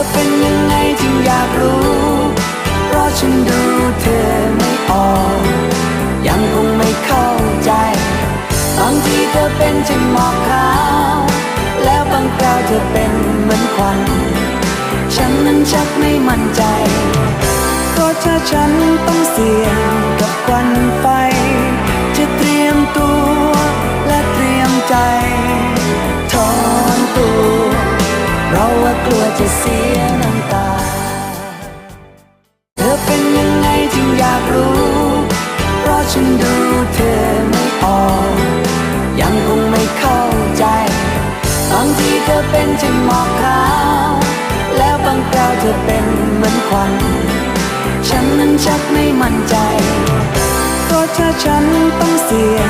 อเป็นยังไงจึงอยากรู้ เพราะฉันดูเธอไม่ออก ยังคงไม่เข้าใจบางทีเธอเป็นเช่นหมอกขาว แล้วบางคราวเธอเป็นเหมือนควัน ฉันนั้นชักไม่มั่นใจเพราะถ้าฉันต้องเสี่ยงกับควันไฟ จะเตรียมตัวและเตรียมใจ กลัวจะเสียน้ำตา เธอเป็นยังไงจึงอยากรู้ เพราะฉันดูเธอไม่ออก ยังคงไม่เข้าใจ บางทีเธอเป็นเช่นหมอกขาว แล้วบางคราวเธอเป็นเหมือนควันฉันนั้นชักไม่มั่นใจ เพราะถ้าฉันต้องเสีย